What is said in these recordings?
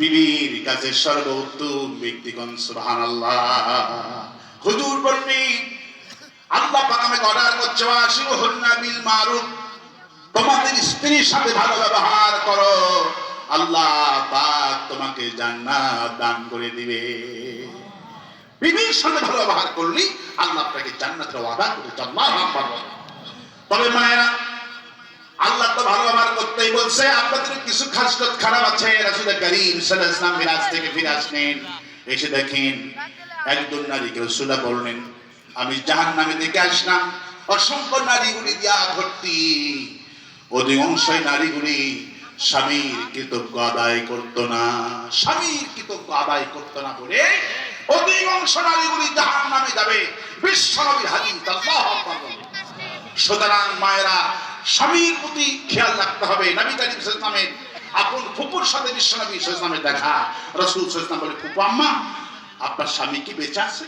বিবির কাছে সর্বোত্তম ব্যক্তিগণ সুবহান হুজুর বললেন আল্লাহ পাক আমাকে অর্ডার করছে ওয়াশিরু হুন্না বিল মারুফ তোমাদের স্ত্রীর সাথে ভালো ব্যবহার করো। আল্লাহ পাক তোমাকে জান্নাত দান করে দিবে। বিবির সাথে ভালো ব্যবহার করলি, আল্লাহ আপনাকে জান্নাতের ওয়াদা আকবার। বলো। তবে মায়েরা আল্লাহ তো ভালো ব্যবহার করতেই বলছে, আপনাদের কিছু খাসলত খারাপ আছে রাসূল করিম সাল্লাল্লাহু আলাইহি ওয়াসাল্লাম মিরাজ থেকে ফিরে আসলেন। এসে দেখেন একজন নারীকে রাসূলুল্লাহ বললেন, আমি জাহান্নামে থেকে আসলাম, অসংখ্য নারীগুলি দিয়া ভর্তি। অধিকাংশই নারীগুলি স্বামীর কৃতজ্ঞ আদায় করত না, স্বামীর কৃতজ্ঞ আদায় করত না বলে অধিকাংশ নারীগুলি জাহান নামে যাবে। বিশ্বনবীর আকবার সুতরাং মায়েরা স্বামীর প্রতি খেয়াল রাখতে হবে। নবী করিম ইসলামের আপন ফুপুর সাথে বিশ্বনবী ইসলামের দেখা। রসুল ইসলাম বলে, ফুপু আম্মা, আপনার স্বামী কি বেঁচে আছে?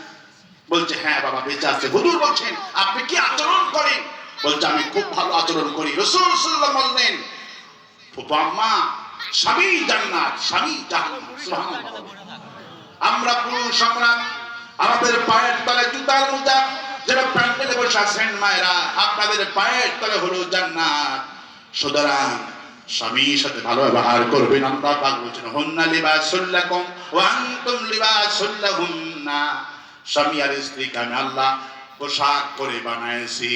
বলছে হ্যাঁ বাবা, বেঁচে আছে। হুজুর বলছেন, আপনি কি আচরণ করেন? বলছে, আমি খুব ভালো আচরণ করি। রসুল সাল্লাম বললেন, ফুপু আম্মা, স্বামী জান্নাত, স্বামী জাহান্নাম। আমরা পুরুষ, আমরা আমাদের পায়ের তলায় জুতার মোজা যারা প্যান্ডেলে বসে আছেন মায়েরা, আপনাদের পায়ের তলে হলো জান্নাত। সুতরাং স্বামীর সাথে ভালো ব্যবহার পাক বলছেন স্বামী আর স্ত্রীকে আমি আল্লাহ পোশাক করে বানাইছি।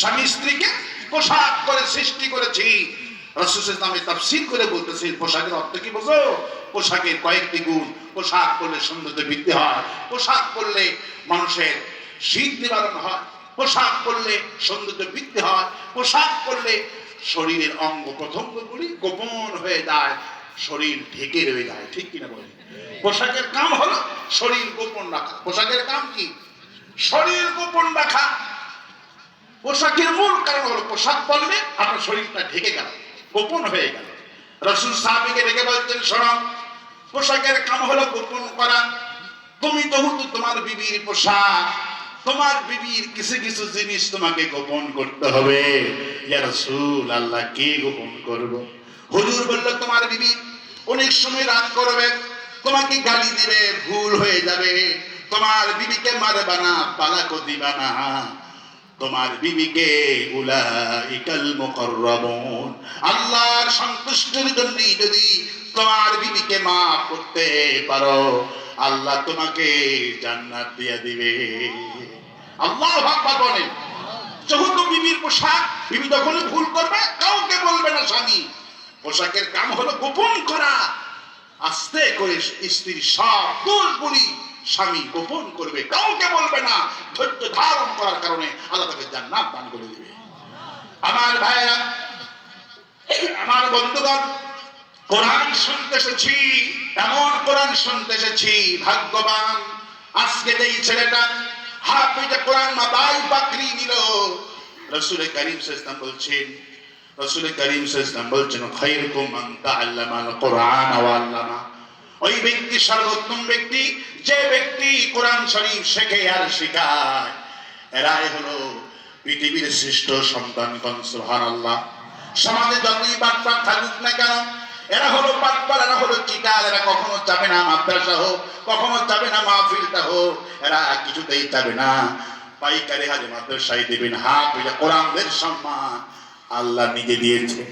স্বামী স্ত্রীকে পোশাক করে সৃষ্টি করেছি। রসুল ইসলামে তাফসীর করে বলতেছেন, পোশাকের অর্থ কি বোঝো? পোশাকের কয়েকটি গুণ। পোশাক করলে সৌন্দর্য বৃদ্ধি হয়। পোশাক করলে মানুষের শীত নিবারণ হয়। পোশাক করলে সৌন্দর্য বৃদ্ধি হয়। পোশাক করলে শরীরের অঙ্গ প্রত্যঙ্গগুলি গোপন হয়ে যায়। শরীর ঢেকে রয়ে যায়। ঠিক কিনা বলে পোশাকের কাম হলো শরীর গোপন রাখা। পোশাকের কাম কি? শরীর গোপন রাখা। পোশাকের মূল কারণ হলো পোশাক পরলে আপনার শরীরটা ঢেকে গেল গোপন হয়ে গেল। রসুল সাহাবিকে ডেকে বলতেন শোনাও পোশাকের কাম হলো গোপন করা। তুমি তো তোমার বিবির পোশাক, তোমার বিবির কিছু কিছু জিনিস তোমাকে গোপন করতে হবে। ইয়া রাসূল আল্লাহ কে গোপন করব? হুজুর বলল, তোমার বিবি অনেক সময় রাগ করবে, তোমাকে গালি দিবে, ভুল হয়ে যাবে। তোমার বিবিকে মারবা না, পালাকো দিবা না। তোমার বিবিকে উলাইকাল মুকাররাবুন, আল্লাহর সন্তুষ্টির জন্য যদি তোমার বিবিকে মাফ করতে পারো। আল্লাহ তোমাকে জান্নাত দিয়ে দিবে। আল্লাহ আকবার বলেন। যেহেতু বিবির পোশাক বিবি যখনই ভুল করবে, কাউকে বলবে না স্বামী। পোশাকের কাম হলো গোপন করা। আস্তে করে স্ত্রীর সব দোষগুলি স্বামী গোপন করবে, কাউকে বলবে না। ধৈর্য ধারণ করার কারণে আল্লাহ তাকে জান্নাত দান করে দিবে। আমার ভাইরা আমার বন্ধুগণ কোরআন শুনতে এসেছি, এমন কোরআন শুনতে এসেছি, ভাগ্যবান। আজকে যেই ছেলেটা হাফিজে কোরআন মাদাই পাকড়ি নিল রসুল করিম সাল্লাম বলছেন রসুল করিম সাল্লাম বলছেন কোরআন আল্লামা। ওই ব্যক্তি সর্বোত্তম ব্যক্তি, যে ব্যক্তি কোরআন শরীফ শেখে আর শেখায়। এরাই হলো পৃথিবীর শ্রেষ্ঠ সন্তান কন সুবহানাল্লাহ। সমাজে যতই বাটপার থাকুক না কেন এরা হলো বাটপার এরা হলো চিটার এরা কখনো যাবে না মাদ্রাসা হোক কখনো যাবে না মাহফিলটা হোক এরা কিছুতেই যাবে না পাইকারি হাজে মাদ্রাসায় দেবেন হাত হইলে কোরআনদের সম্মান আল্লাহ নিজে দিয়েছে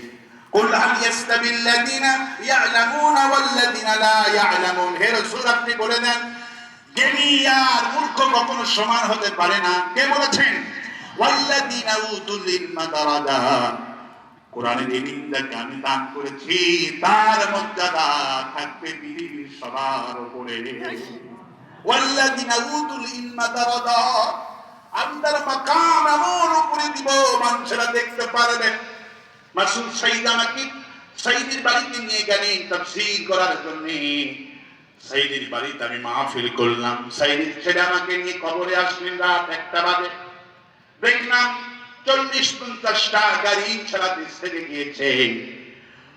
قل هل يستوي الذين يعلمون والذين لا يعلمون হে রাসূল আপনি বলে দেন জ্ঞানী আর মূর্খ কখনো সমান হতে পারে না কে বলেছেন والذين اوتوا العلم درجات কোরআনে যে নিন্দাকে আমি দান করেছি, তার মর্যাদা থাকবে পৃথিবীর সবার উপরে। আমি তার মাকাম এমন উপরে দিব, মানুষেরা দেখতে পারবে। মাসুদ শহীদ আমাকে শহীদের বাড়িতে নিয়ে গেলেন তফসিল করার জন্য। সাইদের বাড়িতে আমি মাহফিল করলাম। সাইদের ছেলে আমাকে নিয়ে কবরে আসলেন রাত একটা বাজে। দেখলাম চল্লিশ পঞ্চাশটা গাড়ি ছাড়া দেশ থেকে গিয়েছে।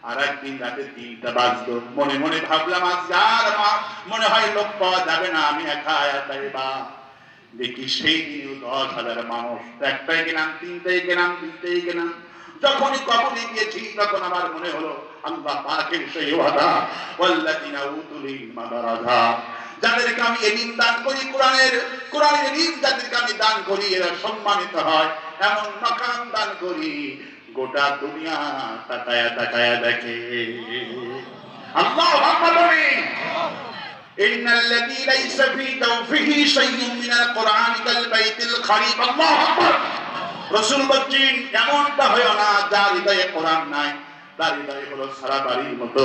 আর একদিন রাতে তিনটা বাজলো। মনে মনে ভাবলাম, আজ আর মা মনে হয় লোক পাওয়া যাবে না, আমি একা একাই বা দেখি সেই দিনও দশ হাজার মানুষ। একটাই গেলাম, তিনটাই গেলাম তিনটাই গেলাম। যখনই কবরে গিয়েছি, তখন আমার মনে হলো, আল্লাহ পাকের সেই ওয়াদা। ওয়াল্লাযিনা উতুল ইলমা দারাজা যাদেরকে আমি এলিম দান করি কোরআনের কোরআনের এলিম যাদেরকে আমি দান করি এরা সম্মানিত হয় এমন মাকাম দান করি গোটা দুনিয়া তাকায়া তাকায়া দেখে আল্লাহ আকবার বলেন إن الذي ليس في جوفه شيء من القرآن كالبيت الخريف الله أكبر রসুল বলছেন এমনটা হয় না যার হৃদয়ে কোরআন নাই তার হৃদয়ে হলো সারা বাড়ির মতো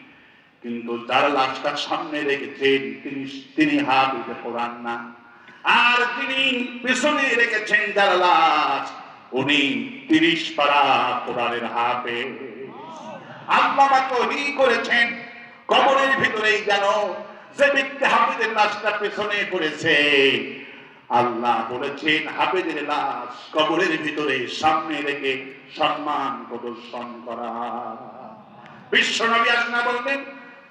কিন্তু যার লাশটা সামনে রেখেছেন, তিনি তিনি হাফিজে কোরআন না। আর তিনি পেছনে রেখেছেন যার লাশ, উনি তিরিশ পারা কোরআনের হাফে আল্লাহ তৈরি করেছেন, কবরের ভিতরেই যেন যে ব্যক্তি হাফিজের লাশটা পেছনে পড়েছে, আল্লাহ বলেছেন, হাফেজের লাশ কবরের ভিতরে সামনে রেখে সম্মান প্রদর্শন করা। বিশ্ব নবী আসনা বললেন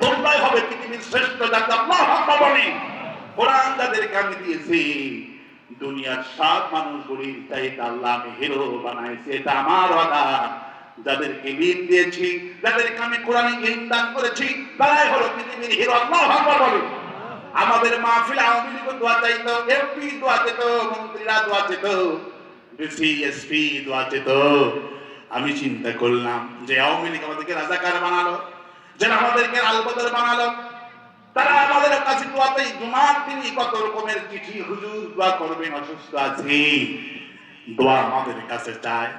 হবে পৃথিবীর শ্রেষ্ঠ যাকে আল্লাহ কোরআন যাদেরকে আমি দিয়েছি। দুনিয়ার সব মানুষগুলির চাইতে আল্লাহ আমি হিরো বানাইছি, এটা আমার যাদেরকে ঋণ দিয়েছি, যাদেরকে আমি কোরআনে ঋণ দান করেছি, তারাই হলো পৃথিবীর হিরো আল্লাহ বলি। আমাদের মাহফিল আওয়ামী লীগ দোয়া চাইতো এমপি দোয়া চেত মন্ত্রীরা দোয়া চেত ডিসি এসপি দোয়া চেত আমি চিন্তা করলাম যে আওয়ামী লীগ আমাদেরকে রাজাকার বানালো। যারা আমাদেরকে আলবদর বানালো, তারা আমাদের কাছে দোয়াতেই জুমার তিনি কত রকমের চিঠি, হুজুর, দোয়া করবেন অসুস্থ আছি। দোয়া আমাদের কাছে চায়।